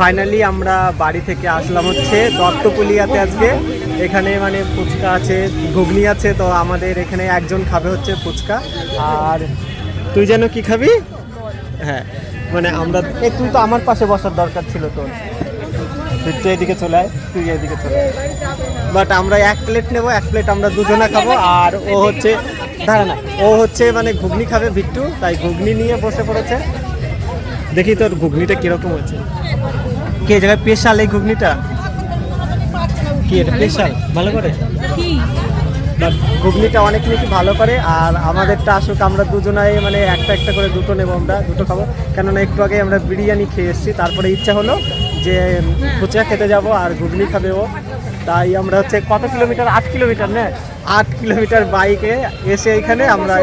Finally আমরা বাড়ি থেকে আসলাম হচ্ছে দত্তপুলিয়াতে আজকে। এখানে মানে ফুচকা আছে, ঘুগনি আছে, তো আমাদের এখানে একজন খাবে হচ্ছে ফুচকা। আর তুই যেন কি খাবি? হ্যাঁ মানে আমরা এ, তুই তো আমার পাশে বসার দরকার ছিল তোর। তুই তো এদিকে চলে আয়, তুই এদিকে চলে আয়। বাট আমরা এক প্লেট নেব, এক প্লেট আমরা দুজনা খাব। আর ও হচ্ছে, দাঁড়া না, ও হচ্ছে মানে ঘুগনি খাবে বিট্টু তাই ঘুগনি নিয়ে বসে পড়েছে। দেখি তোর ঘুগনিটা কীরকম হয়েছে। কে জায়গায় স্পেশাল এই ঘুগনিটা? কি এটা স্পেশাল ভালো করে? ঘুগনিটা অনেক নাকি ভালো করে আর আমাদেরটা আসুক আমরা দুজনাই মানে একটা একটা করে দুটো নেব আমরা দুটো খাব। কেননা একটু আগে আমরা বিরিয়ানি খেয়ে এসেছি তারপরে ইচ্ছা হলো যে ফুচকা খেতে যাব আর ঘুগনি খাবে ও। তাই আমরা হচ্ছে কত কিলোমিটার? আট কিলোমিটার না? আট কিলোমিটার বাইকে এসে এখানে আমরা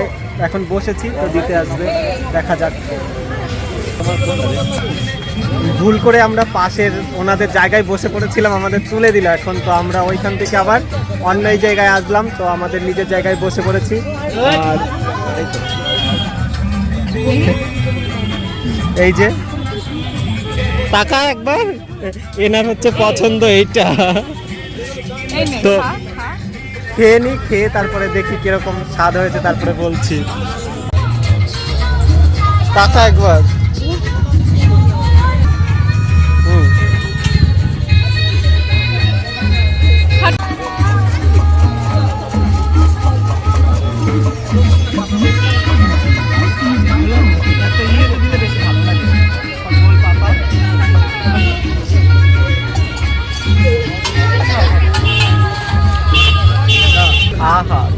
এখন বসেছি তো দিতে আসবে দেখা যাক। ভুল করে আমরা পাশের ওনাদের জায়গায় বসে পড়েছিলাম, আমাদের তুলে দিল এখন। তো আমরা ওইখান থেকে আবার অন্য জায়গায় আসলাম, তো আমাদের নিজের জায়গায় বসে পড়েছি। আর এই যে, টাকা একবার, এনার হচ্ছে পছন্দ এইটা। তো খেয়ে নি, খেয়ে তারপরে দেখি কীরকম স্বাদ হয়েছে, তারপরে বলছি। টাকা একবার।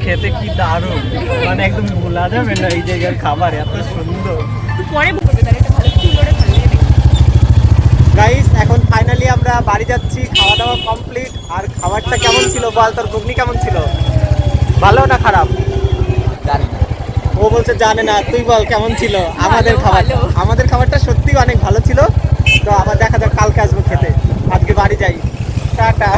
খেতে কি দারুণ? মানে একদম ভোলা যাবে না এই জায়গার খাবার এত সুন্দর। পরে গাইস এখন ফাইনালি আমরা বাড়ি যাচ্ছি খাওয়া দাওয়া কমপ্লিট আর খাবারটা কেমন ছিল বল? তোর ঘুগনি কেমন ছিল? ভালো না খারাপ? জানি না। ও বলছে জানে না তুই বল কেমন ছিল? আমাদের খাবার আমাদের খাবারটা সত্যি অনেক ভালো ছিল। তো আবার দেখা যাক কালকে আসব খেতে। আজকে বাড়ি যাই। টাটা।